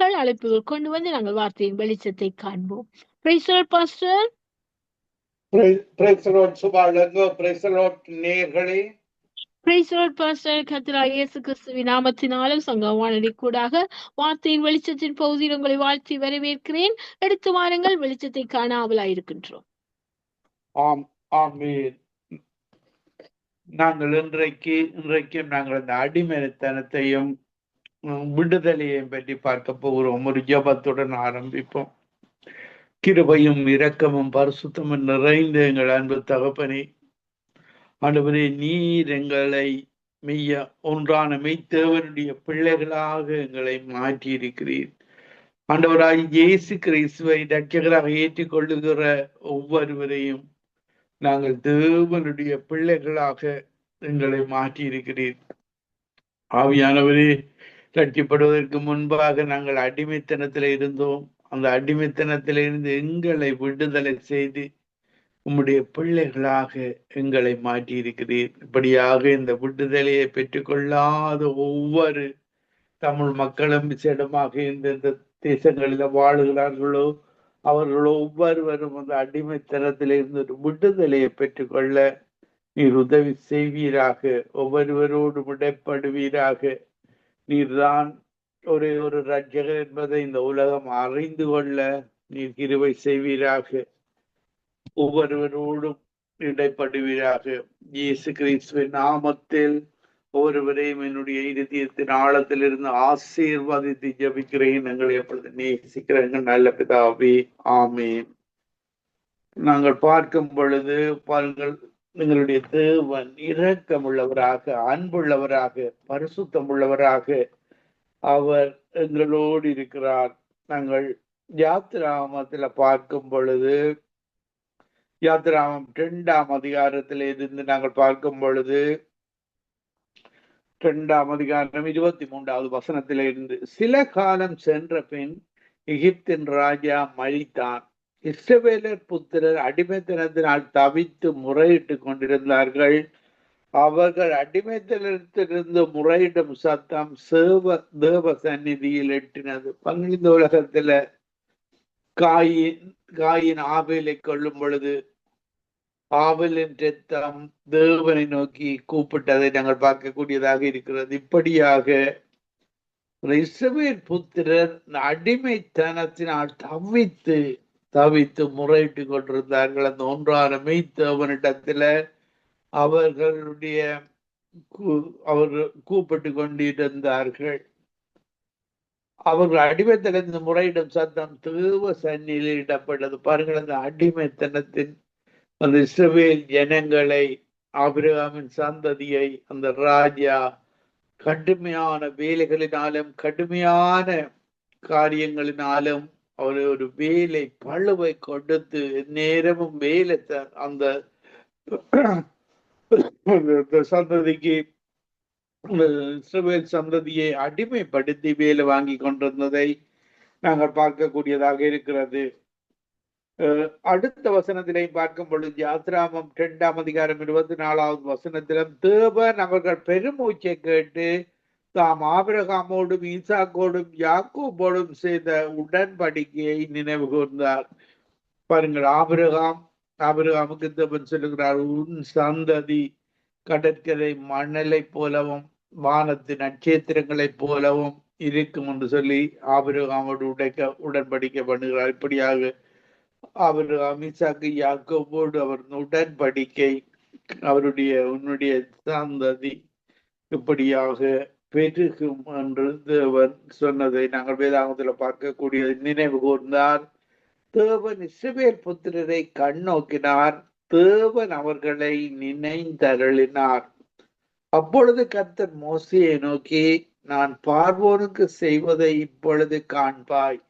அழைப்புகள் கொண்டு வந்து நாங்கள் வார்த்தையின் வெளிச்சத்தை காண்போம். நேர்களே. நாமத்தினாலும் சங்க வானொலி கூடாக வார்த்தையின் வெளிச்சத்தின் பகுதியில் உங்களை வாழ்த்தி வரவேற்கிறேன். எடுத்து வாருங்கள் வெளிச்சத்தை காண ஆவலாயிருக்கின்றோம் ஆம் ஆமீன். நாங்கள் இன்றைக்கு இன்றைக்கும் நாங்கள் அந்த அடிமைத்தனத்தையும் விடுதலையை பற்றி பார்க்க போகிறோம் ஒரு ஜபத்துடன் ஆரம்பிப்போம். கிருபையும் இரக்கமும் பரிசுத்தமும் நிறைந்த எங்கள் அன்பு தகப்பனே ஆண்டவரே நீர் எங்களை மெய்ய ஒன்றான மெய்த்தேவனுடைய பிள்ளைகளாக எங்களை மாற்றி இருக்கிறீர் ஆண்டவராய் இயேசு கிறிஸ்துவை ரட்சகராக ஏற்றுக்கொள்ளுகிற ஒவ்வொருவரையும் நாங்கள் தேவனுடைய பிள்ளைகளாக எங்களை மாற்றி இருக்கிறீர் ஆவியானவரே ரட்சிப்படுவதற்கு முன்பாக நாங்கள் அடிமைத்தனத்தில் இருந்தோம். அந்த அடிமைத்தனத்திலிருந்து எங்களை விடுதலை செய்து உம்முடைய பிள்ளைகளாக எங்களை மாற்றி இருக்கிறீர் இப்படியாக இந்த விடுதலையை பெற்றுக்கொள்ளாத ஒவ்வொரு தமிழ் மக்களும் விசேடமாக இந்த தேசங்களில் வாழுகிறார்களோ அவர்கள் ஒவ்வொருவரும் அந்த அடிமைத்தனத்திலிருந்து ஒரு விடுதலையை பெற்றுக்கொள்ள நீர் உதவி செய்வீராக ஒவ்வொருவரோடு விடைப்படுவீராக நீர்தான் ஒரே ஒரு ரட்சகர் என்பதை இந்த உலகம் அறிந்து கொள்ள நீர் கிருவை செய்வீராக. ஒவ்வொருவரோடும் இடைப்படுவீராக. இயேசு கிறிஸ்துவின் நாமத்தில் ஒவ்வொருவரையும் என்னுடைய இருதயத்தின் ஆழத்திலிருந்து ஆசீர்வாதித்து ஜபிக்கிறேன். எங்களை எப்பொழுது நேசிக்கிறாங்க நல்ல பிதாவே ஆமே நாங்கள் பார்க்கும் பொழுது பாருங்கள் எங்களுடைய தேவன் இரக்கமுள்ளவராக அன்புள்ளவராக பரிசுத்தம் உள்ளவராக அவர் எங்களோடு இருக்கிறார். நாங்கள் யாத்திராமத்துல பார்க்கும் பொழுது யாத்திராமம் இரண்டாம் அதிகாரத்தில் இருந்து நாங்கள் பார்க்கும் பொழுது இரண்டாம் அதிகாரம் இருபத்தி மூன்றாவது வசனத்தில இருந்து சில காலம் சென்ற பின் எகிப்தின் ராஜா மழித்தான் இஸ்ரவேலர் புத்திரர் அடிமைத்தனத்தினால் தவித்து முறையிட்டு கொண்டிருந்தார்கள். அவர்கள் அடிமைத்தனத்திலிருந்து முறையிடும் சத்தம் சேவ தேவ சந்நிதியில் எட்டினது. பங்கிந்த உலகத்துல காயின் காயின் ஆபேலை கொள்ளும் பொழுது ஆவலின் ரத்தம் தேவனை நோக்கி கூப்பிட்டதை நாங்கள் பார்க்கக்கூடியதாக இருக்கிறது. இப்படியாக இஸ்ரவேல் புத்திரர் அடிமைத்தனத்தினால் தவித்து தவித்து முறையிட்டு கொண்டிருந்தார்கள். அந்த ஒன்றான மெய்த்தவனிடத்துல அவர்களுடைய அவர்கள் கூப்பிட்டு கொண்டிருந்தார்கள். அவர்கள் அடிமைத்தனத்தின் முறையிடும் சத்தம் தேவ சன்னியில் இடப்பட்டது. பாருங்கள் அந்த அடிமைத்தனத்தின் அந்த இஸ்ரவேல் ஜனங்களை ஆபிரகாமின் சந்ததியை அந்த ராஜா கடுமையான வேலைகளினாலும் கடுமையான காரியங்களினாலும் அவனை ஒரு வேலை பழுவை கொடுத்து நேரமும் வேலை அந்த சந்ததிக்கு இஸ்ரவேல் சந்ததியை அடிமைப்படுத்தி வேலை வாங்கி கொண்டிருந்ததை நாங்கள் பார்க்கக்கூடியதாக இருக்கிறது. அடுத்த வசனத்திலையும் பார்க்கும் பொழுது யாத்ராமம் இரண்டாம் அதிகாரம் இருபத்தி நாலாவது வசனத்திலும் தேவன் அவர்கள் பெருமூச்சை கேட்டு தாம் ஆபிரகாமோடும் ஈசாக்கோடும் யாக்கோபோடும் செய்த உடன்படிக்கையை நினைவு கூர்ந்தார். பாருங்கள் ஆபிரகாம் ஆபிரகாமுக்கு தப்பன் சொல்லுகிறார் உன் சந்ததி கடற்கரை மணலை போலவும் வானத்து நட்சத்திரங்களைப் போலவும் இருக்கும் என்று சொல்லி ஆபிரகாமோடு உடைக்க உடன்படிக்கை பண்ணுகிறார். இப்படியாக அவர் அமித்ஷாக்கு யாக்கோபோடு அவர் உடன்படிக்கை அவருடைய உன்னுடைய சந்ததி இப்படியாக பெருகும் என்று தேவன் சொன்னதை நாங்கள் வேதாகத்தில் பார்க்கக்கூடிய நினைவு கூர்ந்தார். தேவன் இசுவேல் புத்திரரை கண்ணோக்கினார் தேவன் அவர்களை நினைந்தருளினார். அப்பொழுது கர்த்தர் மோசையை நோக்கி நான் பார்வோனுக்கு செய்வதை இப்பொழுது காண்பாய்.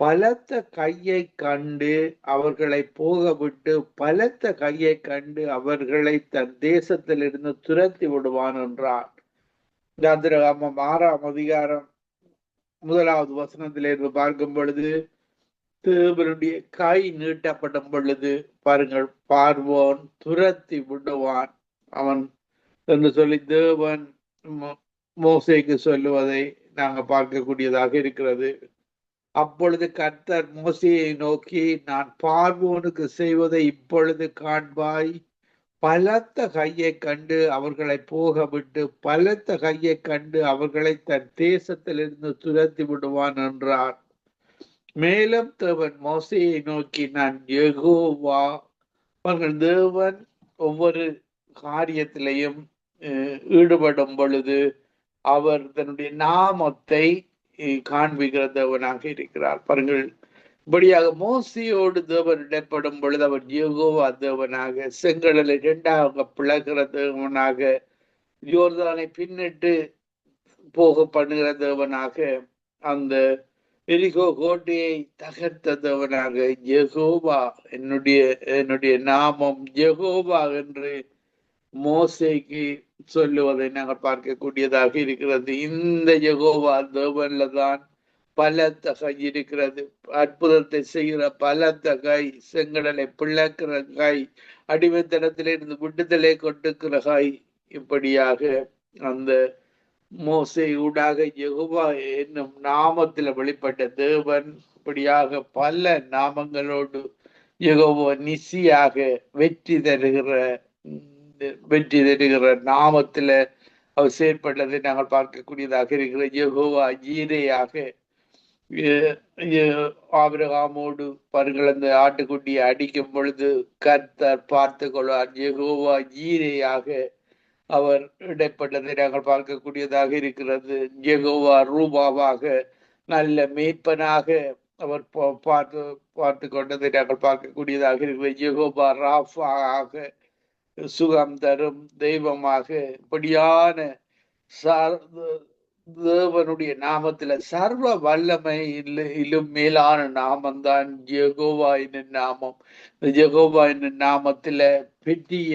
பலத்த கையை கண்டு அவர்களை போக விட்டு பலத்த கையை கண்டு அவர்களை தன் தேசத்திலிருந்து துரத்தி விடுவான் என்றான் என்றார் யாத்திரகாமம் ஆறாம் அதிகாரம் முதலாவது வசனத்திலிருந்து பார்க்கும் பொழுது தேவனுடைய கை நீட்டப்படும் பொழுது பாருங்கள் பார்வோன் துரத்தி விடுவான். அவன் என்று சொல்லி தேவன் மோசைக்கு சொல்லுவதை நாங்க பார்க்கக்கூடியதாக இருக்கிறது. அப்பொழுது கர்த்தர் மோசையை நோக்கி நான் பார்வோனுக்கு செய்வதை இப்பொழுது காண்பாய். பலத்த கையை கண்டு அவர்களை போக விட்டு பலத்த கையை கண்டு அவர்களை தன் தேசத்திலிருந்து துரத்தி விடுவான் என்றார். மேலும் தேவன் மோசையை நோக்கி நான் எகோவா அவர்கள் தேவன் ஒவ்வொரு காரியத்திலையும் அஹ், ஈடுபடும் பொழுது அவர் தன்னுடைய நாமத்தை அஹ், காண்பிக்கிற தேவனாக இருக்கிறார். பாருங்கள் இப்படியாக மோசியோடு தேவன் இடப்படும் பொழுது அவர் யெகோவா தேவனாக செங்கடலை இரண்டாக பிளக்கிற தேவனாக யோர்தானை பின்னிட்டு போக பண்ணுகிற தேவனாக அந்த எரிகோ கோட்டையை தகர்த்த தேவனாக ஜெகோபா என்னுடைய என்னுடைய நாமம் ஜெகோபா என்று மோசைக்கு சொல்லுவதை நாங்கள் பார்க்கக்கூடியதாக இருக்கிறது. இந்த ஜெகோபா தேவன்ல தான் பலத்த கை இருக்கிறது. அற்புதத்தை செய்கிற பலத்த கை செங்கடலை பிளக்கிற கை அடிமைத்தனத்திலிருந்து விடுதலை கொண்டுக்கிற கை. இப்படியாக அந்த மோசை ஊடாக யெகோவா என்னும் நாமத்தில் வெளிப்பட்ட தேவன் இப்படியாக பல நாமங்களோடு யெகோவா நிசியாக வெற்றி தருகிற உம், வெற்றி தருகிற நாமத்துல அவர் செயற்பட்டதை நாங்கள் பார்க்கக்கூடியதாக இருக்கிற யெகோவா ஈரையாக ஆபிரகாமோடு பாருங்கள் அந்த ஆட்டுக்குட்டியை அடிக்கும் பொழுது கர்த்தர் பார்த்து கொள்வார் ஜெகோவா ஜீரையாக அவர் இடைப்பட்டதை நாங்கள் பார்க்கக்கூடியதாக இருக்கிறது. ஜெகோவா ரூபாவாக நல்ல மேய்ப்பனாக அவர் பார்த்து பார்த்து கொண்டதை நாங்கள் பார்க்கக்கூடியதாக இருக்கிறது. ஜெகோபா ராஃபாக சுகம் தரும் தெய்வமாக இப்படியான சார் தேவனுடைய நாமத்துல சர்வ வல்லமை இல்லும் இலும் மேலான நாமம்தான் ஜெகோவா என்னும் நாமம். இந்த ஜெகோவா என்னும் நாமத்துல பெரிய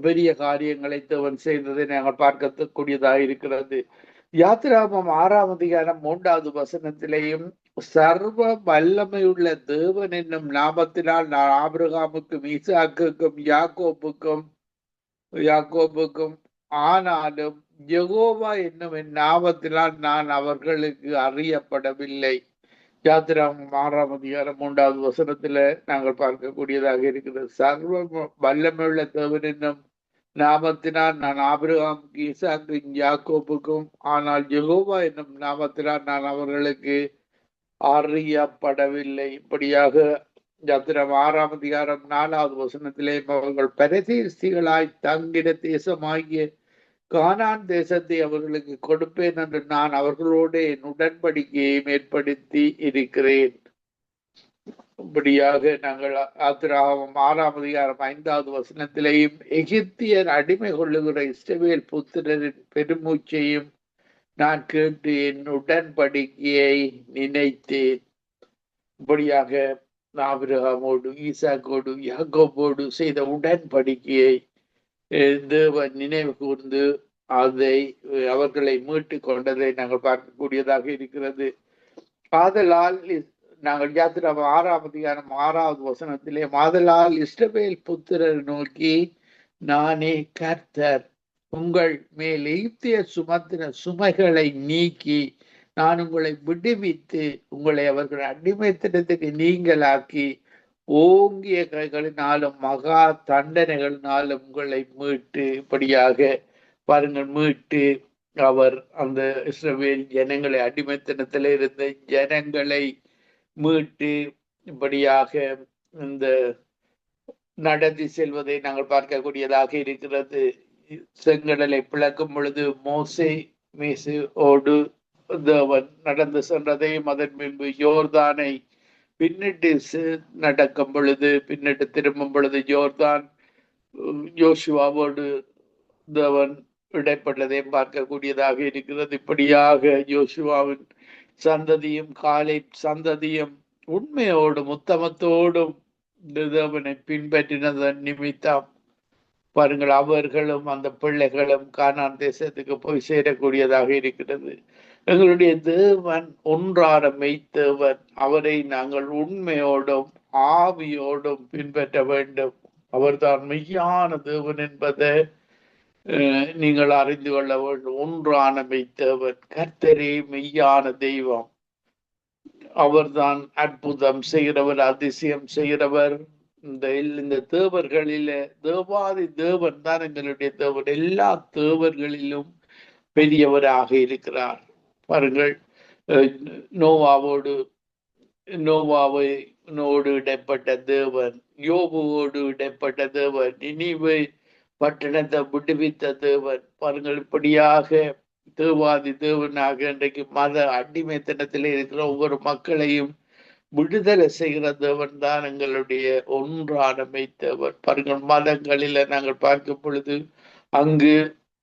பெரிய காரியங்களை தேவன் செய்ததை நாங்கள் பார்க்கக்கூடியதாக இருக்கிறது. யாத்திராமம் ஆறாம் அதிகாரம் மூன்றாவது வசனத்திலேயும் சர்வ வல்லமையுள்ள தேவன் என்னும் நாமத்தினால் நான் ஆபிரகாமுக்கும் ஈசாக்குக்கும் யாக்கோப்புக்கும் யாக்கோபுக்கும் ஆனாலும் யகோவா என்னும் என் நாமத்தினால் நான் அவர்களுக்கு அறியப்படவில்லை. யாத்திராம் ஆறாம் அதிகாரம் மூன்றாவது வசனத்துல நாங்கள் பார்க்கக்கூடியதாக இருக்கிறது. சர்வ வல்லமையுள்ள தேவன் என்னும் நாமத்தினால் நான் ஆபிரகாம் ஈசாக்கும் யாக்கோப்புக்கும் ஆனால் யகோவா என்னும் நாமத்தினால் நான் அவர்களுக்கு அறியப்படவில்லை. இப்படியாக யாத்திரம் ஆறாம் அதிகாரம் நாலாவது வசனத்திலே அவர்கள் பரதேசிகளாய் தங்கிட தேசமாகிய கானான் தேசத்தை அவர்களுக்கு கொடுப்பேன் என்று நான் அவர்களோடு என் உடன்படிக்கையை ஏற்படுத்தி இருக்கிறேன். இப்படியாக நாங்கள் ஆத்திராகம் ஆறாம் அதிகாரம் ஐந்தாவது வசனத்திலேயும் எகிப்தியர் அடிமை கொள்ளுகிற இஸ்ரவேல் புத்திரரின் பெருமூச்சையும் நான் கேட்டு என் உடன்படிக்கையை நினைத்தேன். இப்படியாக ஆபிரகாமோடு ஈசாக்கோடு யாகோபோடு செய்த உடன்படிக்கையை அஹ், நினைவு கூர்ந்து அதை அவர்களை மீட்டு கொண்டதை நாங்கள் பார்க்கக்கூடியதாக இருக்கிறது. காதலால் நாங்கள் யாத்திரா ஆறாம் அதிகாரம் ஆறாவது வசனத்திலே மாதலால் இஸ்ரவேல் புத்திரர் நோக்கி நானே கர்த்தர். உங்கள் மேல் எகிப்திய சுமத்தின சுமைகளை நீக்கி நான் உங்களை விடுவித்து உங்களை அவர்கள் அடிமைத்தனத்துக்கு நீங்களாக்கி ஓங்கிய கைகளினாலும் மகா தண்டனைகளினாலும் உங்களை மீட்டு இப்படியாக பாருங்கள் மீட்டு அவர் அந்த இஸ்ரவேல் ஜனங்களை அடிமைத்தனத்தில் இருந்த ஜனங்களை மீட்டு இப்படியாக இந்த நடத்தி செல்வதை நாங்கள் பார்க்கக்கூடியதாக இருக்கிறது. செங்கடலை பிளக்கும் பொழுது மோசே மேசோடு தேவன் நடந்து சென்றதையும் அதன் பின்பு யோர்தானை பின்னிட்டு நடக்கும் பொழுது பின்னிட்டு திரும்பும் பொழுது ஜோர்தான் உம், யோசுவாவோடு தேவன் இடைப்பட்டதை பார்க்கக்கூடியதாக இருக்கிறது. இப்படியாக யோசுவாவின் சந்ததியும் காலை சந்ததியும் உண்மையோடும் உத்தமத்தோடும் தேவனை பின்பற்றினதன் நிமித்தம். பாருங்கள் அவர்களும் அந்த பிள்ளைகளும் கானான் தேசத்துக்கு போய் சேரக்கூடியதாக இருக்கிறது. எங்களுடைய தேவன் ஒன்றார மெய்த்தேவன். அவரை நாங்கள் உண்மையோடும் ஆவியோடும் பின்பற்ற வேண்டும். அவர்தான் மெய்யான தேவன் என்பதை அஹ், நீங்கள் அறிந்து கொள்ள வேண்டும். ஒன்றான மெய்த்தேவன் கர்த்தரே மெய்யான தெய்வம். அவர்தான் அற்புதம் செய்கிறவர் அதிசயம் செய்கிறவர். இந்த இந்த தேவர்களில தேவாதி தேவன் தான் எங்களுடைய தேவன். எல்லா தேவர்களிலும் பெரியவராக இருக்கிறார். பாருங்கள் நோவாவோடு நோவாவை நோடு இடைப்பட்ட தேவன் யோபுவோடு இடைப்பட்ட தேவன் நினிவை பட்டணத்தை விடுவித்த தேவன். பாருங்கள் இப்படியாக தேவாதி தேவனாக இன்றைக்கு மத அடிமைத்தனத்தில் இருக்கிற ஒவ்வொரு மக்களையும் விடுதலை செய்கிற தேவன் தான் எங்களுடைய ஒன்றான மெய்த்தேவன். பாருங்கள் மதங்களில நாங்கள் பார்க்கும் பொழுது அங்கு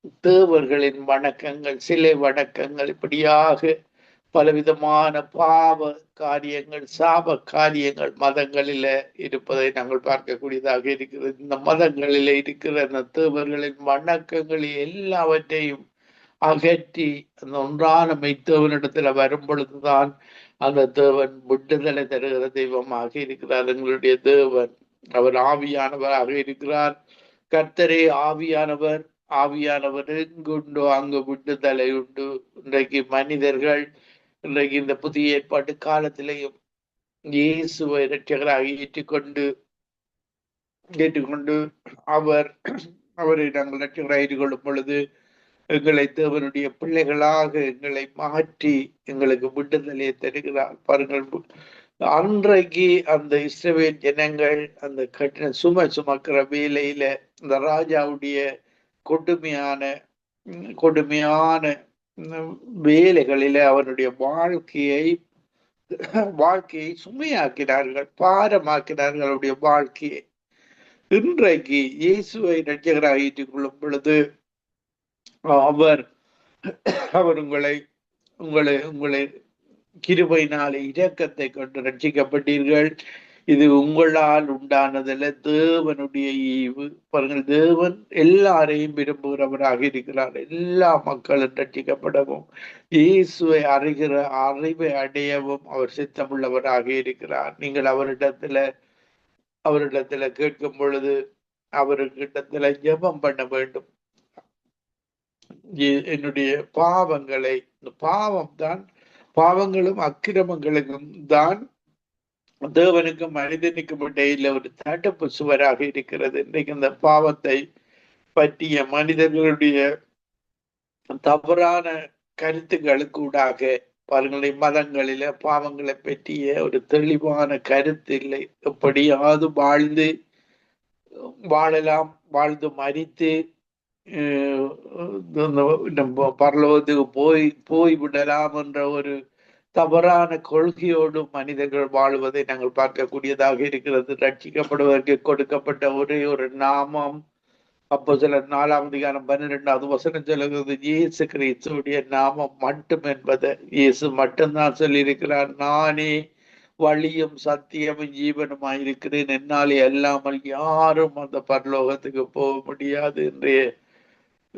தேவர்களின் வணக்கங்கள் சிலை வணக்கங்கள் இப்படியாக பலவிதமான பாவ காரியங்கள் சாப காரியங்கள் மதங்களில இருப்பதை நாங்கள் பார்க்கக்கூடியதாக இருக்கிறது. இந்த மதங்களில இருக்கிற அந்த தேவர்களின் வணக்கங்கள் எல்லாவற்றையும் அகற்றி அந்த ஒன்றான மெய்த்தேவனிடத்துல வரும் பொழுதுதான் அந்த தேவன் விடுதலை தருகிற தெய்வமாக இருக்கிறார். எங்களுடைய தேவன் அவர் ஆவியானவராக இருக்கிறார். கர்த்தரே ஆவியானவர் ஆவியானவர் எங்குண்டோ அங்கு விடுதலை உண்டு. இன்றைக்கு மனிதர்கள் இன்றைக்கு இந்த புதிய ஏற்பாட்டு காலத்திலேயும் இயேசுவை இரட்சகராக ஏற்றுக்கொண்டு ஏற்றுக்கொண்டு அவர் அவரை நாங்கள் இரட்சகராக ஏற்றுக்கொள்ளும் பொழுது எங்களை தேவனுடைய பிள்ளைகளாக எங்களை மாற்றி எங்களுக்கு விடுதலையை தருகிறார். பாருங்கள் அன்றைக்கு அந்த இஸ்ரவேல் ஜனங்கள் அந்த கட்டின சுமை சுமக்கிற வேலையில இந்த ராஜாவுடைய கொடுமையான கொடுமையான வேலைகளில் வேலைகளில அவனுடைய வாழ்க்கையை வாழ்க்கையை சுமையாக்கினார்கள் பாரமாக்கினார்கள் அவருடைய வாழ்க்கையை. இன்றைக்கு இயேசுவை இரட்சகராக ஏற்றுக்கொள்ளும் பொழுது அவர் அவர் உங்களை உங்களை உங்களை கிருபையினாலே இரக்கத்தை கொண்டு ரட்சிக்கப்பட்டீர்கள். இது உங்களால் உண்டானதல்ல. தேவனுடைய ஈவு. பாருங்கள் தேவன் எல்லாரையும் விரும்புகிறவராக இருக்கிறார். எல்லா மக்களும் ரட்சிக்கப்படவும். இயேசுவை அறிகிற அறிவை அடையவும் அவர் சித்தமுள்ளவராக இருக்கிறார். நீங்கள் அவரிடத்துல அவரிடத்துல கேட்கும் பொழுது அவர்கிட்டத்துல ஜெபம் பண்ண வேண்டும். என்னுடைய பாவங்களை இந்த பாவம் தான் பாவங்களும் அக்கிரமங்களுக்கும் தான் தேவனுக்கும் மனிதனுக்கும் இடையில ஒரு தடுப்பு சுவராக இருக்கிறது. இன்றைக்கு இந்த பாவத்தை பற்றிய மனிதர்களுடைய தவறான கருத்துக்களுக்கு ஊடாக பல்கலை மதங்களில பாவங்களை பற்றிய ஒரு தெளிவான கருத்து இல்லை. எப்படியாவது வாழ்ந்து வாழலாம் வாழ்ந்து மறித்து பரலோகத்துக்கு போய் போய் விடலாம் என்ற ஒரு தவறான கொள்கையோடு மனிதர்கள் வாழ்வதை நாங்கள் பார்க்கக்கூடியதாக இருக்கிறது. ரட்சிக்கப்படுவதற்கு கொடுக்கப்பட்ட ஒரே ஒரு நாமம். அப்போ சில நாலாம் அதிகாரம் பன்னிரெண்டாவது வசனம் சொல்லுகிறது இயேசு கிறிஸ்துடைய நாமம் மட்டும் என்பதை இயேசு மட்டும்தான் சொல்லியிருக்கிறார். நானே வழியும் சத்தியமும் ஜீவனுமாயிருக்கிறேன் என்னாலே அல்லாமல் யாரும் அந்த பரலோகத்துக்கு போக முடியாது. என்று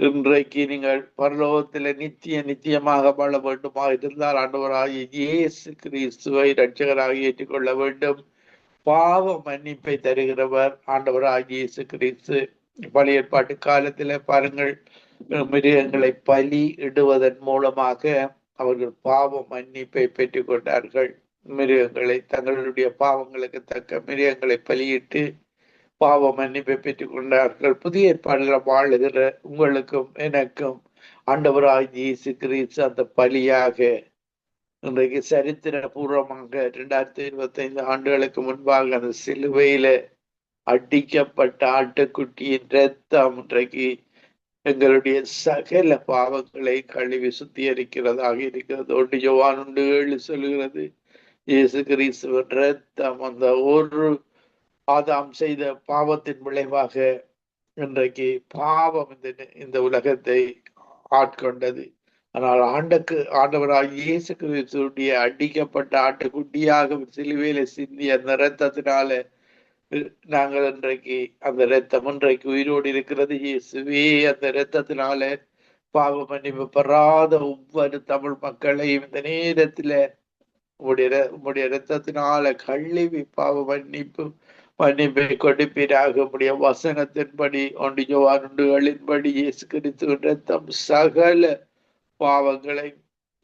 இன்றைக்கு நீங்கள் பரலோகத்தில் நித்திய நித்தியமாக வாழ வேண்டுமா இருந்தால் ஆண்டவராகிய இயேசு கிறிஸ்துவை ரட்சகராக ஏற்றுக்கொள்ள வேண்டும். பாவ மன்னிப்பை தருகிறவர் ஆண்டவராகிய இயேசு கிறிஸ்து. பழைய ஏற்பாட்டு காலத்தில் பாருங்கள் மிருகங்களை பலி இடுவதன் மூலமாக அவர்கள் பாவ மன்னிப்பை பெற்றுக்கொண்டார்கள். மிருகங்களை தங்களுடைய பாவங்களுக்கு தக்க மிருகங்களை பலியிட்டு பாவ மன்னிப்பை பெற்றுக் கொண்டார்கள். புதிய ஏற்பாடுல வாழுகிற உங்களுக்கும் எனக்கும் ஆண்டவராய் இயேசு அந்த பலியாக இன்றைக்கு சரித்திர பூர்வமாக இரண்டாயிரத்தி இருபத்தி ஐந்து ஆண்டுகளுக்கு முன்பாக அந்த சிலுவையில அடிக்கப்பட்ட ஆட்டுக்குட்டியின் ரத்தம் இன்றைக்கு எங்களுடைய சகல பாவங்களை கழுவி சுத்திகரிக்கிறதாக இருக்கிறது. ஒன்று ஜோவான் உண்டு ஏழு சொல்லுகிறது. இயேசு கிறிஸ்துவின் ரத்தம் அந்த ஒரு ஆதாம் செய்த பாவத்தின் விளைவாக இன்றைக்கு பாவம் இந்த இந்த உலகத்தை ஆட்கொண்டது. ஆனால் ஆண்டுக்கு ஆண்டவராக இயேசு கிறிஸ்துடைய அடிக்கப்பட்ட ஆட்டுக்குட்டியாக சிலுவையில சிந்திய அந்த ரத்தத்தினால நாங்கள் இன்றைக்கு அந்த ரத்தம் இன்றைக்கு உயிரோடு இருக்கிறது. இயேசுவே அந்த ரத்தத்தினால பாவ மன்னிப்பு பெறாத ஒவ்வொரு தமிழ் மக்களையும் இந்த நேரத்துல உடைய உடைய ரத்தத்தினால கழுவி பாவ மன்னிப்பு மன்னிப்பை கொடுப்பீராக உடைய வசனத்தின்படி ஒன்று ஜோவானுண்டுகளின்படி இயேசு கிறிஸ்துவின் ரத்தம் சகல பாவங்களை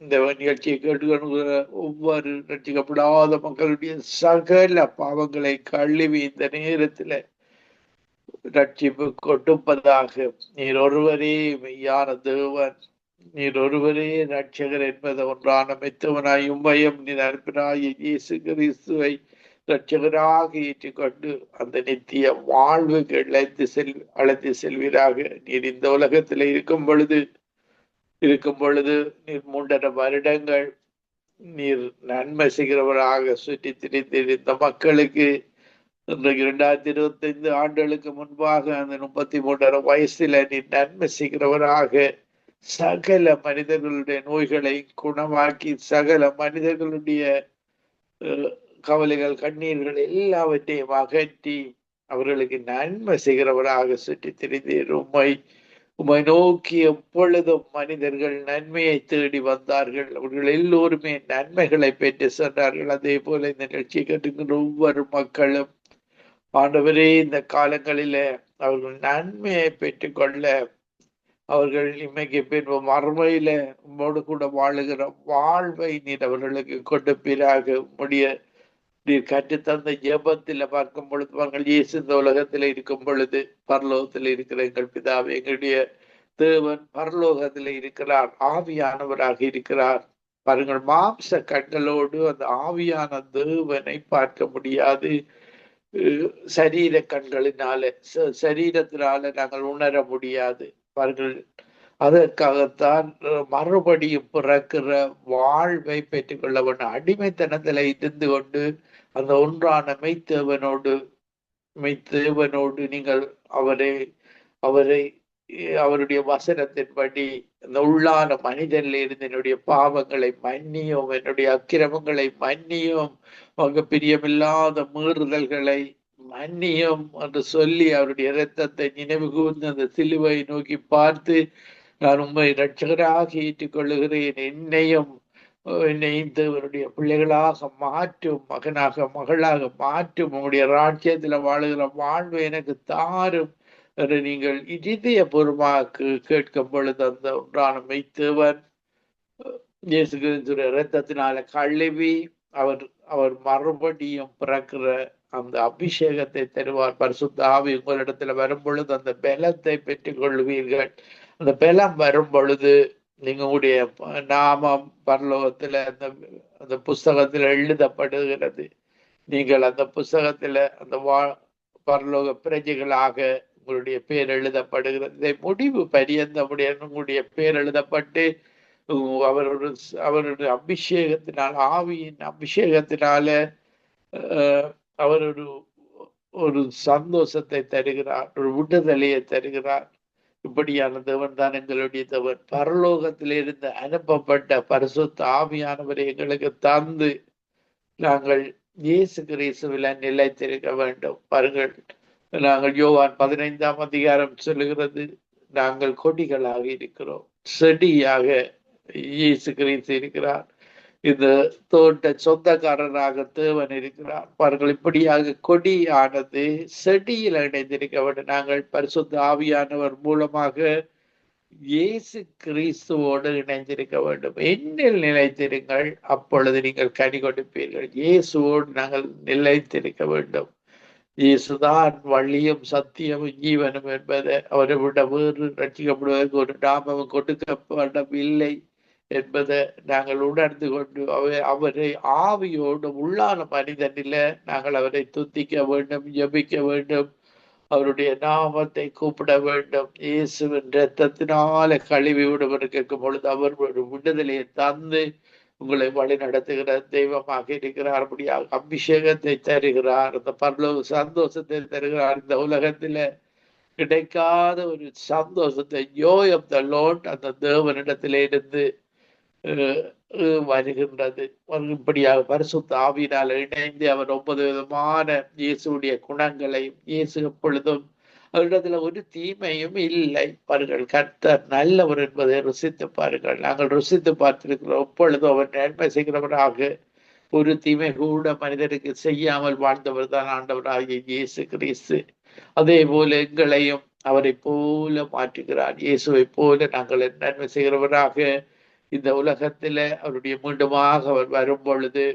இந்த நிகழ்ச்சியை கேட்டுக்கொள்கிற ஒவ்வொரு ரட்சிக்கப்படாத மக்களுடைய சகல பாவங்களை கழுவி இந்த நேரத்துல ரட்சிப்பு கொடுப்பதாக நீர் ஒருவரே மெய்யான தேவன். நீர் ஒருவரே ரட்சகர் என்பது ஒன்றான மெத்தவனாய் உம்மையும் நீர் அனுப்பினாய் இயேசு கிறிஸ்துவை. ரட்சகராக ஏற்றுக்கொண்டு அந்த நித்திய வாழ்வுக்கு அழைத்து செல் அழைத்து செல்வீராக. நீர் இந்த உலகத்தில் இருக்கும் பொழுது இருக்கும் பொழுது நீர் மூன்றரை வருடங்கள் நீர் நன்மை செய்கிறவராக சுற்றி திரிந்து இந்த மக்களுக்கு இன்றைக்கு இரண்டாயிரத்தி இருபத்தி ஐந்து ஆண்டுகளுக்கு முன்பாக அந்த முப்பத்தி மூன்றரை வயசுல நீர் நன்மை செய்கிறவராக சகல மனிதர்களுடைய நோய்களை குணமாக்கி சகல மனிதர்களுடைய கவலைகள் கண்ணீர்கள் எல்லாவற்றையும் அகற்றி அவர்களுக்கு நன்மை செய்கிறவராக சுற்றி திரிந்தீர் உண்மை உமை நோக்கி எப்பொழுதும் மனிதர்கள் நன்மையை தேடி வந்தார்கள். அவர்கள் எல்லோருமே நன்மைகளை பெற்று சென்றார்கள். அதே போல இந்த நிகழ்ச்சியை கேட்டுக்கிற ஒவ்வொரு மக்களும் ஆண்டவரே இந்த காலங்களில அவர்கள் நன்மையை பெற்றுக்கொள்ள அவர்கள் இன்மைக்கு பின்பு மறுமையில உம்மோடு கூட வாழுகிற வாழ்வை நீர் அவர்களுக்கு கொண்டு பிறகு முடிய நீர் கற்றுத்தந்த ஜெபத்தில் பார்க்கும் பொழுது அவர்கள் இயேசு இந்த உலகத்தில் இருக்கும் பொழுது பரலோகத்தில் இருக்கிற எங்கள் பிதாவை எங்களுடைய தேவன் பரலோகத்தில் இருக்கிறார் ஆவியானவராக இருக்கிறார். பாருங்கள் மாம்ச கண்களோடு அந்த ஆவியான தேவனை பார்க்க முடியாது. சரீர கண்களினால சரீரத்தினால நாங்கள் உணர முடியாது. பாருங்கள் அதற்காகத்தான் மறுபடியும் பிறக்கிற வாழ்வை பெற்றுக்கொள்ள வேண்டும் அடிமைத்தனத்துல இருந்து கொண்டு அந்த ஒன்றான மெய்த்தேவனோடு மெய்த்தேவனோடு நீங்கள் அவரை அவரை அவருடைய வசனத்தின்படி அந்த உள்ளான மனிதனில் இருந்து என்னுடைய பாவங்களை மன்னியும் என்னுடைய அக்கிரமங்களை மன்னியும் அவங்க பிரியமில்லாத மீறுதல்களை மன்னியும் என்று சொல்லி அவருடைய இரத்தத்தை நினைவு கூர்ந்து அந்த சிலுவை நோக்கி பார்த்து நான் உண்மை ரட்சகராக ஏற்றுக்கொள்ளுகிறேன். என்னையும் என்னை தேவனுடைய பிள்ளைகளாக மாற்றும் மகனாக மகளாக மாற்றும். உங்களுடைய ராஜ்யத்துல வாழுகிற வாழ்வு எனக்கு தாரும் என்று நீங்கள் இதய பூர்வமாக கேட்கும் பொழுது அந்த ஒன்றான மெய்த்தேவன் இயேசு கிறிஸ்துடைய இரத்தத்தினால கழுவி அவர் அவர் மறுபடியும் பிறக்கிற அந்த அபிஷேகத்தை தருவார். பரிசுத்த ஆவி உங்களிடத்துல வரும் பொழுது அந்த பலத்தை பெற்றுக் கொள்வீர்கள் அந்த பலம் வரும் பொழுது நீங்க உங்களுடைய நாமம் பரலோகத்தில் அந்த அந்த புஸ்தகத்தில் எழுதப்படுகிறது. நீங்கள் அந்த புஸ்தகத்தில் அந்த வா பரலோக பிரஜைகளாக உங்களுடைய பேர் எழுதப்படுகிறது. இதை முடிவு பரியந்தமுடைய உங்களுடைய பேர் எழுதப்பட்டு அவரோட அவருடைய அபிஷேகத்தினால் ஆவியின் அபிஷேகத்தினால அவர் ஒரு ஒரு சந்தோஷத்தை தருகிறார் ஒரு விடுதலையை தருகிறார். இப்படியான தேவன் தான் எங்களுடைய தேவன். பரலோகத்திலிருந்து அனுப்பப்பட்ட பரிசுத்த ஆவியானவரை எங்களுக்கு தந்து நாங்கள் இயேசு கிறிஸ்துவில நிலைத்திருக்க வேண்டும். பாருங்கள் நாங்கள் யோவான் பதினைந்தாம் அதிகாரம் சொல்லுகிறது நாங்கள் கொடிகளாக இருக்கிறோம். செடியாக இயேசு கிரேசு இருக்கிறார். இந்த தோட்ட சொந்தக்காரராக தேவன் இருக்கிறார் பாருங்கள் இப்படியாக கொடியானது செடியில் இணைந்திருக்க வேண்டும். நாங்கள் பரிசுத்த ஆவியானவர் மூலமாக இயேசு கிறிஸ்துவோடு இணைந்திருக்க வேண்டும். என்னில் நிலைத்திருங்கள். அப்பொழுது நீங்கள் கனி கொடுப்பீர்கள். இயேசுவோடு நாங்கள் நிலைத்திருக்க வேண்டும். இயேசுதான் வழியும் சத்தியமும் ஜீவனும் என்பதை அவரை விட வேறு ரட்சிக்கப்படுவதற்கு ஒரு நாமம் கொடுக்கப்படவில்லை. என்பதை நாங்கள் உணர்ந்து கொண்டு அவர் அவரை ஆவியோடு உள்ளான மனிதனில நாங்கள் அவரை துத்திக்க வேண்டும் ஜபிக்க வேண்டும். அவருடைய நாமத்தை கூப்பிட வேண்டும். இயேசுவின் ரத்தத்தினால கழுவி விடுவர் கேட்கும் பொழுது அவர் ஒரு விடுதலையை தந்து உங்களை வழி நடத்துகிற தெய்வமாக இருக்கிறார். அப்படியாக அபிஷேகத்தை தருகிறார். அந்த பரலோக சந்தோஷத்தை தருகிறார். இந்த உலகத்துல கிடைக்காத ஒரு சந்தோஷத்தை ஜோய் ஆஃப் த லோன் அந்த தேவனிடத்திலே இருந்து வருகின்றது. இப்படியாக பரிசுத்த ஆவியினால் இணைந்து அவர் ஒன்பது விதமான இயேசுடைய குணங்களையும் இயேசு எப்பொழுதும் அவரிடத்துல ஒரு தீமையும் இல்லை. பாருங்கள் கர்த்தர் நல்லவர் என்பதை ருசித்து பாருங்கள். நாங்கள் ருசித்து பார்த்திருக்கிறோம். எப்பொழுதும் அவர் நன்மை செய்கிறவராக ஒரு தீமை கூட மனிதனுக்கு செய்யாமல் வாழ்ந்தவர் தான் ஆண்டவராகிய இயேசு கிறிஸ்து. அதே போல எங்களையும் அவரை போல மாற்றுகிறார். இயேசுவை போல நாங்கள் நன்மை செய்கிறவராக இந்த உலகத்துல அவருடைய மீண்டுமாக அவர் வரும் பொழுது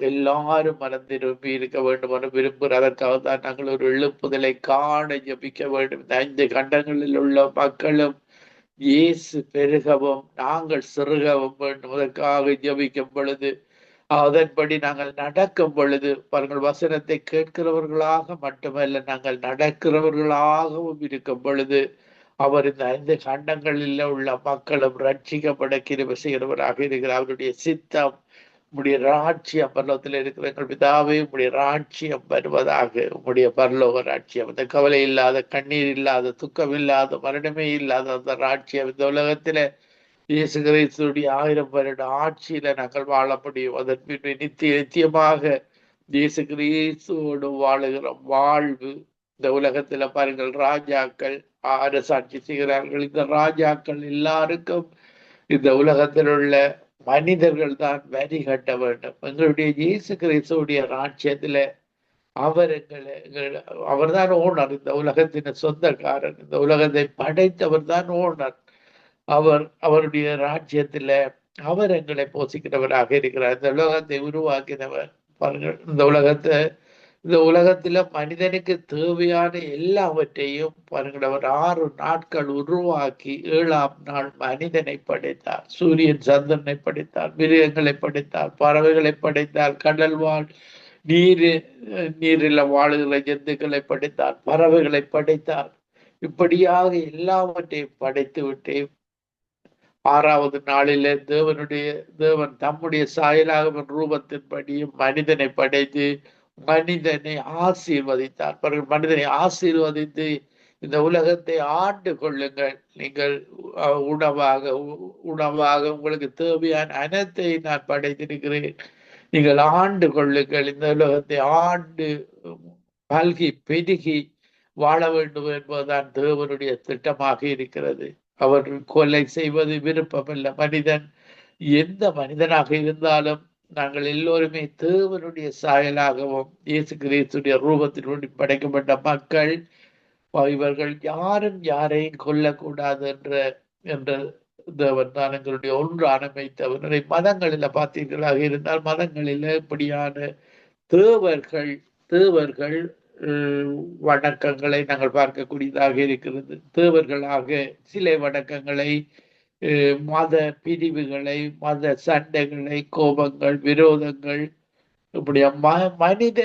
எல்லாரும் மனம் திரும்பி இருக்க வேண்டும் என்று விரும்புகிற அதற்காக தான் நாங்கள் ஒரு எழுப்புதலை காண ஜபிக்க வேண்டும். இந்த ஐந்து கண்டங்களில் உள்ள மக்களும் இயேசு பெருகவும் நாங்கள் சிறுகவும் வேண்டும். அதற்காக ஜபிக்கும் பொழுது அதன்படி நாங்கள் நடக்கும் பொழுது பாருங்கள் வசனத்தை கேட்கிறவர்களாக மட்டுமல்ல நாங்கள் நடக்கிறவர்களாகவும் இருக்கும் பொழுது அவர் இந்த ஐந்து கண்டங்களில் உள்ள மக்களும் ரட்சிக்கப்பட கிருப செய்கிறவராக இருக்கிறார். அவருடைய சித்தம் உம்முடைய ராட்சியம் பரலோகத்தில் இருக்கிற எங்கள் பிதாவே உம்முடைய ராட்சியம் வருவதாக உம்முடைய பரலோக ராட்சியம் இந்த கவலை இல்லாத கண்ணீர் இல்லாத துக்கம் இல்லாத மரணமே இல்லாத அந்த ராட்சியம் இந்த உலகத்தில். இயேசு கிறிஸ்துடைய ஆயிரம் வருட ஆட்சியில நாங்கள் வாழ முடியும். அதன் பின்பு நித்திய நித்தியமாக இயேசு கிறிஸ்துவோடு வாழுகிற வாழ்வு இந்த உலகத்துல பாருங்கள் ராஜாக்கள் அரசாட்சி செய்கிறார்கள். இந்த ராஜாக்கள் எல்லாருக்கும் இந்த உலகத்தில் உள்ள மனிதர்கள் தான் வரி கட்ட வேண்டும். எங்களுடைய இயேசு கிறிஸ்துடைய ராட்சியத்துல அவர் எங்களை அவர் தான் ஓனர். இந்த உலகத்தின் சொந்தக்காரன் இந்த உலகத்தை படைத்தவர் தான் ஓனர். அவர் அவருடைய ராஜ்யத்துல அவர் எங்களை போசிக்கிறவராக இருக்கிறார். இந்த உலகத்தை உருவாக்கினவர். பாருங்கள் இந்த உலகத்தை இந்த உலகத்துல மனிதனுக்கு தேவையான எல்லாவற்றையும் பாருங்கள் ஆறு நாட்கள் உருவாக்கி ஏழாம் நாள் மனிதனை படைத்தார். சூரியன் சந்திரனை படைத்தார் மிருகங்களை படைத்தார் பறவைகளை படைத்தார் கடல் வாழ் நீர் நீரில் வாழுகிற ஜந்துக்களை படைத்தார் பறவைகளை படைத்தார். இப்படியாக எல்லாவற்றையும் படைத்து விட்டு ஆறாவது நாளிலே தேவனுடைய தேவன் தம்முடைய சாயலாக ரூபத்தின்படியும் மனிதனை படைத்து மனிதனை ஆசீர்வதித்தார். மனிதனை ஆசீர்வதித்து இந்த உலகத்தை ஆண்டு கொள்ளுங்கள். நீங்கள் உணவாக உணவாக உங்களுக்கு தேவையான அனைத்தை நான் படைத்திருக்கிறேன். நீங்கள் ஆண்டு கொள்ளுங்கள். இந்த உலகத்தை ஆண்டு பல்கி பெருகி வாழ வேண்டும் என்பதுதான் தேவனுடைய திட்டமாக இருக்கிறது. அவர் கொலை செய்வது விருப்பமல்ல. மனிதன் எந்த மனிதனாக இருந்தாலும் நாங்கள் எல்லோருமே தேவனுடைய சாயலாகவும் இயேசு கிரேசுடைய ரூபத்தினுடைய படைக்கப்பட்ட மக்கள் இவர்கள் யாரும் யாரையும் கொல்லக்கூடாது என்ற என்ற தேவன் தான் எங்களுடைய ஒன்று அமைத்தவர் மதங்களில பார்த்தீர்களாக இருந்தால் மதங்களில் இப்படியான தேவர்கள் தேவர்கள் வணக்கங்களை நாங்கள் பார்க்கக்கூடியதாக இருக்கிறது. தேவர்களாக சிலை வணக்கங்களை மத பிரிவுகளை மத சண்டைகளை கோபங்கள் விரோதங்கள் இப்படி ம மனித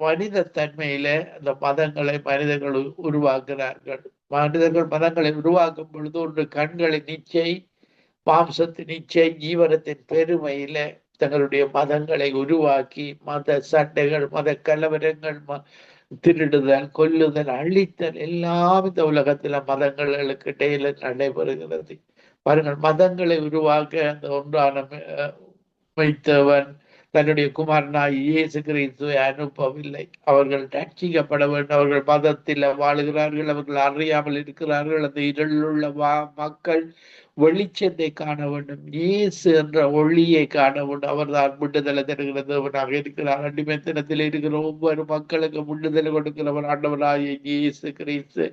மனித தன்மையில அந்த மதங்களை மனிதர்கள் உருவாக்குறார்கள். மனிதர்கள் மதங்களை உருவாக்கும் பொழுது ஒன்று கண்களின் நிச்சை மாம்சத்தின் நிச்சை ஜீவனத்தின் பெருமையில தங்களுடைய மதங்களை உருவாக்கி மத சண்டைகள் மத கலவரங்கள் திருடுதல் கொல்லுதல் அழித்தல் எல்லாம் இந்த உலகத்துல மதங்களுக்கு இடையில நடைபெறுகிறது. பாருங்கள் மதங்களை உருவாக்க அந்த ஒன்றான வைத்தவன் தன்னுடைய குமாரனாய் இயேசு கிறிஸ்துவை அனுப்பவில்லை. அவர்கள் ரட்சிக்கப்பட வேண்டும் அவர்கள் மதத்தில் வாழுகிறார்கள் அவர்கள் அறியாமல் இருக்கிறார்கள். அந்த இருளுள்ள மக்கள் வெளிச்சத்தை காண வேண்டும். இயேசு என்ற ஒளியை காண வேண்டும். அவர் தான் விடுதலை தருகிற தேவனாக இருக்கிறார். அடிமைத்தனத்தில் இருக்கிற ஒவ்வொரு மக்களுக்கு விடுதலை கொடுக்கிறவர் ஆண்டவராகிய இயேசு கிறிஸ்து.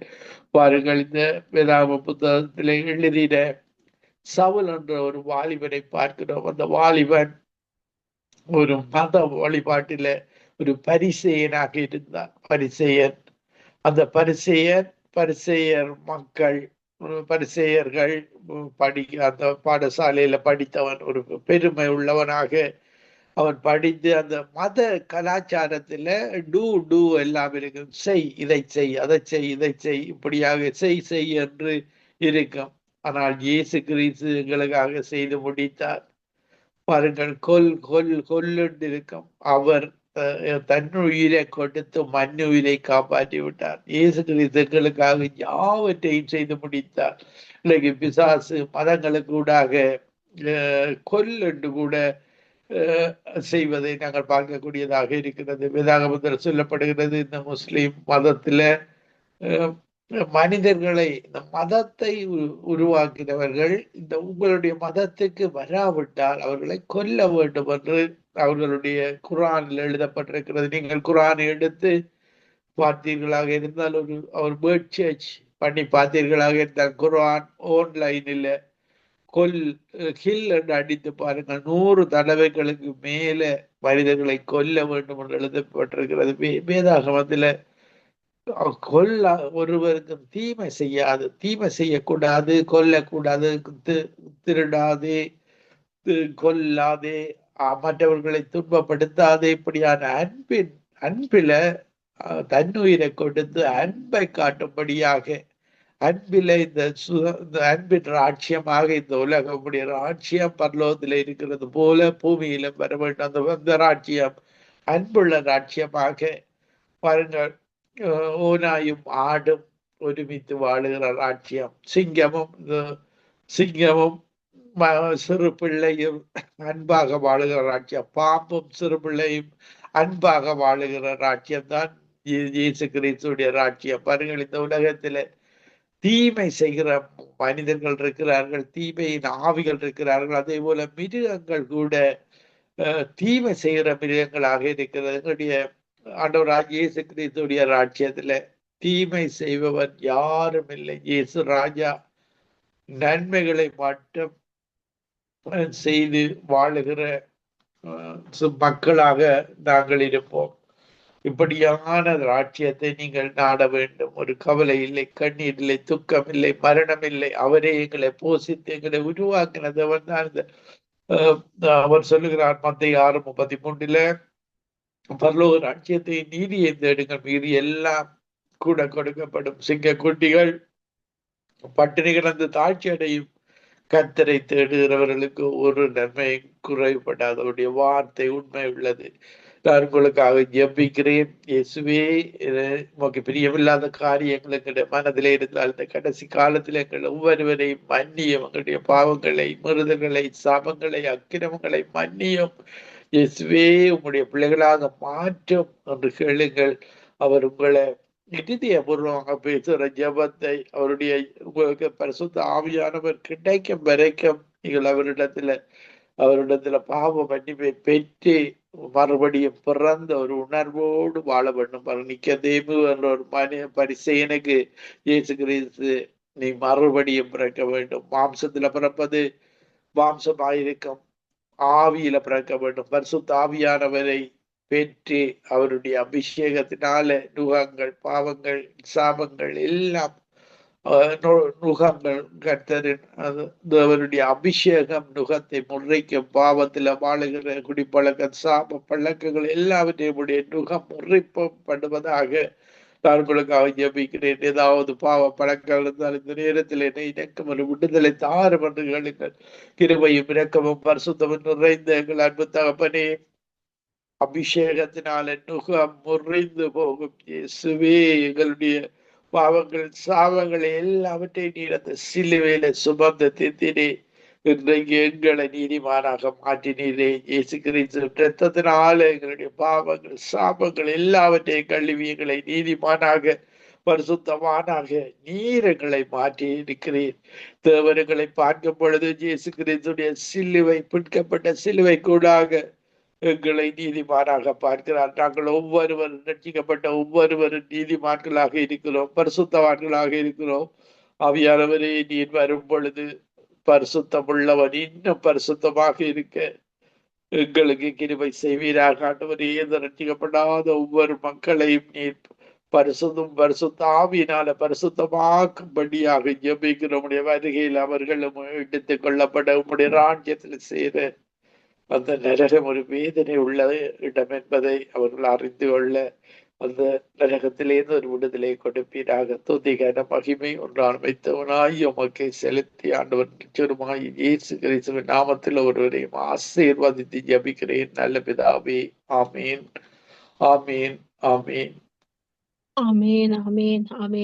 பாருங்கள் இந்த வேதாம புத்தகத்தில் எழுதின சவுல் என்ற ஒரு வாலிபனை பார்க்கிறோம். அந்த வாலிபன் ஒரு மத வழிபாட்டில ஒரு பரிசெயனாக இருந்தான். பரிசெயன். அந்த பரிசெயன் பரிசெயர் மக்கள் பரிசெயர்கள் படி அந்த பாடசாலையில படித்தவன் ஒரு பெருமை உள்ளவனாக அவன் படித்து அந்த மத கலாச்சாரத்துல டூ டூ எல்லாம் இருக்கும். செய் இதை செய் அதை செய் இதை செய் இப்படியாக செய் செய் என்று இருக்கும். ஆனால் இயேசு கிறிஸ்து எங்களுக்காக செய்து முடித்தார். பாருங்கள் கொல் கொல் கொல்லுண்டிருக்கும். அவர் தன்னுயிரை கொடுத்து மண்ணுயிரை காப்பாற்றி விட்டார் இயேசு கிறிஸ்துக்களுக்காக யாவற்றையும் செய்து முடித்தார். இன்னைக்கு பிசாசு மதங்களுக்கு ஊடாக கொல் என்று கூட செய்வதை நாங்கள் பார்க்கக்கூடியதாக இருக்கிறது. வேதாகமத்தில் சொல்லப்படுகிறது இந்த முஸ்லீம் மதத்துல மனிதர்களை இந்த மதத்தை உருவாக்கினவர்கள் இந்த உங்களுடைய மதத்துக்கு வராவிட்டால் அவர்களை கொல்ல வேண்டும் என்று அவர்களுடைய குரானில் எழுதப்பட்டிருக்கிறது. நீங்கள் குரானை எடுத்து பார்த்தீர்களாக இருந்தால் ஒரு அவர் பேர்ட் சர்ச் பண்ணி பார்த்தீர்களாக இருந்தால் குரான் ஆன்லைனில் கொல் ஹில் என்று அடித்து பாருங்கள். நூறு தடவைகளுக்கு மேல மனிதர்களை கொல்ல வேண்டும் என்று எழுதப்பட்டிருக்கிறது. வேதாகமத்தில் கொல்ல ஒருவருக்கும் தீமை செய்யாது தீமை செய்யக்கூடாது கொல்லக்கூடாது திருடாதே கொல்லாதே மற்றவர்களை துன்பப்படுத்தாதே இப்படியான அன்பின் அன்பில தன்னுயிரை கொடுத்து அன்பை காட்டும்படியாக அன்பில இந்த சு- இந்த அன்பின் ராட்சியமாக இந்த உலகம் உடைய ராட்சியம் பரலோகத்தில் இருக்கிறது போல பூமியிலும் வர வேண்டும். அந்த அந்த ராட்சியம் அன்புள்ள ராட்சியமாக பாருங்கள் ഓനായും ആടും ஆடும் ஒருமித்து வாழுகிற ராட்சியம் சிங்கமும் சிங்கமும் சிறு பிள்ளையும் அன்பாக வாழுகிற ராஜ்யம் பாம்பும் சிறு பிள்ளையும் அன்பாக வாழுகிற ராஜ்யம் தான் இயேசு கிறிஸ்துடைய ராஜ்யம் பாருங்கள் இந்த உலகத்தில் தீமை செய்கிற மனிதர்கள் இருக்கிறார்கள் தீமையின் ஆவிகள் இருக்கிறார்கள் அதே போல மிருகங்கள் கூட தீமை செய்கிற மிருகங்களாக இருக்கிறது எங்களுடைய ஆண்டவராக இயேசு கிறிஸ்துடைய ராஜ்யத்துல தீமை செய்பவன் யாரும் இல்லை. இயேசு ராஜா நன்மைகளை மட்டும் செய்து வாழுகிற மக்களாக நாங்கள் இருப்போம். இப்படியான ராட்சியத்தை நீங்கள் நாட வேண்டும். ஒரு கவலை இல்லை கண்ணீர் இல்லை துக்கம் இல்லை மரணம் இல்லை. அவரே எங்களை போசித்து எங்களை உருவாக்கினதவன் தான் இந்த அவர் சொல்லுகிறார் மத்திய ஆறு முப்பத்தி மூன்றுல பரலோக ராஜ்யத்தை நீதியை தேடுங்கள். மீறி எல்லாம் கூட கொடுக்கப்படும் சிங்க குட்டிகள் பட்டினி கிடந்து தாழ்ச்சி அடையும். கத்தரை தேடுகிறவர்களுக்கு ஒரு நன்மை குறைபடாத. அவருடைய வார்த்தை உண்மை உள்ளது. நான் உங்களுக்காக ஜெபிக்கிறேன். இயேசுவே உமக்கு பிரியமில்லாத காரியங்கள் எங்களுடைய மனதிலே இருந்தால் இந்த கடைசி காலத்தில் எங்கள் ஒவ்வொருவரையும் மன்னியும். எங்களுடைய பாவங்களை மிருதங்களை சாபங்களை அக்கிரமங்களை மன்னியும். இயேசுவே உங்களுடைய பிள்ளைகளாக மாற்றும் என்று கேளுங்கள். அவர் உங்களை நிதியபூர்வமாக பேசுகிற ஜெபத்தை அவருடைய உங்களுக்கு பரிசுத்த ஆவியானவர் கிடைக்கும் வரைக்கும் நீங்கள் அவரிடத்துல அவரிடத்துல பாவ மன்னிப்பை பெற்று மறுபடியும் பிறந்த ஒரு உணர்வோடு வாழ வேண்டும். நிக்கதேமு என்ற ஒரு மனித பரிசெயனுக்கு இயேசு கிறிஸ்து நீ மறுபடியும் பிறக்க வேண்டும். மாம்சத்துல பிறப்பது மாம்சமாயிருக்கும். ஆவியில பிறக்க வேண்டும். பரிசுத்த ஆவியானவரை பெற்று அவருடைய அபிஷேகத்தினால நுகங்கள் பாவங்கள் சாபங்கள் எல்லாம் நுகங்கள் கர்த்தரின் அவருடைய அபிஷேகம் நுகத்தை முறைக்கும் பாவத்தில் வாழுகிற குடிப்பழக்கம் சாப பழக்கங்கள் எல்லாவற்றையும் நுகம் முறைப்படுவதாக நான் ஜெபிக்கிறேன் ஏதாவது பாவ பழக்கம் இருந்தால் இந்த நேரத்தில் என்னை இணக்கம் ஒரு விடுதலை தாரும் என்று கேளுங்கள். கிருபையும் இரக்கமும் பரிசுத்தமும் நிறைந்த எங்கள் அன்பு தகப்பனே. அபிஷேகத்தினால நுகம் முறிந்து போகும். இயேசுவே எங்களுடைய பாவங்கள் சாபங்களை எல்லாவற்றையும் நீர் அந்த சிலுவையில சுமந்த தித்தினே இன்றைக்கு எங்களை நீதிமானாக மாற்றினீரே. இயேசு கிறிஸ்து ரத்தத்தினால எங்களுடைய பாவங்கள் சாபங்கள் எல்லாவற்றையும் கழுவி எங்களை நீதிமானாக பரிசுத்தமானாக நீர் எங்களை மாற்றி இருக்கிறீர். தேவர்களை பார்க்கும் பொழுது இயேசு கிறிஸ்துடைய சிலுவை பிடிக்கப்பட்ட சிலுவை கூடாக எங்களை நீதிமானாக பார்க்கிறார். நாங்கள் ஒவ்வொருவரும் ரட்சிக்கப்பட்ட ஒவ்வொருவரும் நீதிமான்களாக இருக்கிறோம் பரிசுத்தவான்களாக இருக்கிறோம். ஆவியானவரே நீர் வரும் பொழுது பரிசுத்தமுள்ளவன் இன்னும் பரிசுத்தமாக இருக்க. எங்களுக்கு கிருபை செய்வீராக. ஆண்டவரே ரட்சிக்கப்படாத ஒவ்வொரு மக்களையும் நீர் பரிசுத்தம் பரிசுத்த ஆவியினால பரிசுத்தமாக்கும்படியாக ஜெபிக்கிற உடைய வருகையில் அவர்களும் எடுத்துக் கொள்ளப்பட உம்முடைய ராஜ்யத்தில் சேர. அந்த நரகம் ஒரு வேதனை உள்ள இடம் என்பதை அவர்கள் அறிந்து கொள்ள. அந்த நரகத்திலேருந்து ஒரு விடுதலை கொடுப்பீராக. துதிகன மகிமை ஒன்றான் வைத்தவனாய் உமக்கு செலுத்தி ஆண்டவன் நிச்சயமாய் இயேசு கிறிஸ்துவின் நாமத்தில் ஒருவரையும் ஆசீர்வாதித்து ஜபிக்கிறேன். நல்ல பிதாவே ஆமீன். ஆமீன் ஆமீன். ஆமீன் ஆமீன் ஆமீன்.